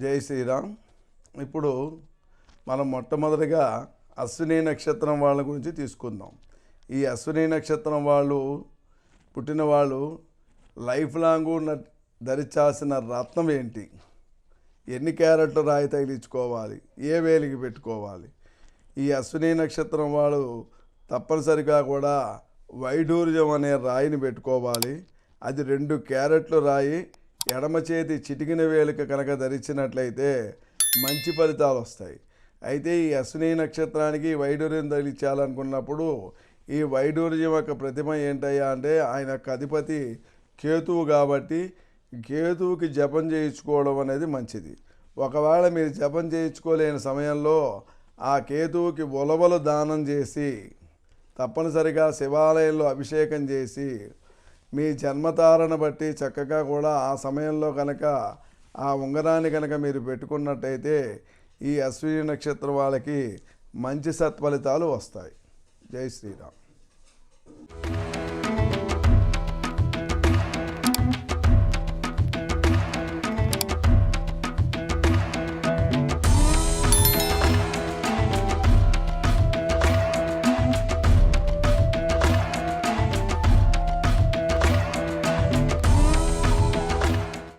జై శ్రీరామ్. ఇప్పుడు మనం మొట్టమొదటిగా అశ్విని నక్షత్రం వాళ్ళ గురించి తీసుకుందాం. ఈ అశ్విని నక్షత్రం వాళ్ళు పుట్టిన వాళ్ళు లైఫ్ లాంగ్ ఉన్న ధరించాల్సిన రత్నం ఏంటి? ఎన్ని క్యారెట్లు రాయి తగిలించుకోవాలి? ఏ వేలికి పెట్టుకోవాలి? ఈ అశ్విని నక్షత్రం వాళ్ళు తప్పనిసరిగా కూడా వైడూర్యం అనే రాయిని పెట్టుకోవాలి. అది రెండు క్యారెట్లు రాయి ఎడమ చేతి చిటికిన వేలిక కనుక ధరించినట్లయితే మంచి ఫలితాలు వస్తాయి. అయితే ఈ అశ్విని నక్షత్రానికి వైడూర్యం తగిలించాలనుకున్నప్పుడు ఈ వైడూర్యం యొక్క ప్రతిమ ఏంటయ్యా అంటే ఆయన యొక్క అధిపతి కేతువు కాబట్టి కేతువుకి జపం చేయించుకోవడం అనేది మంచిది. ఒకవేళ మీరు జపం చేయించుకోలేని సమయంలో ఆ కేతువుకి ఉలవలు దానం చేసి తప్పనిసరిగా శివాలయంలో అభిషేకం చేసి మీ జన్మతారను బట్టి చక్కగా కూడా ఆ సమయంలో కనుక ఆ ఉంగరాన్ని కనుక మీరు పెట్టుకున్నట్టయితే ఈ అశ్విని నక్షత్రం వాళ్ళకి మంచి సత్ఫలితాలు వస్తాయి. జై శ్రీరామ్.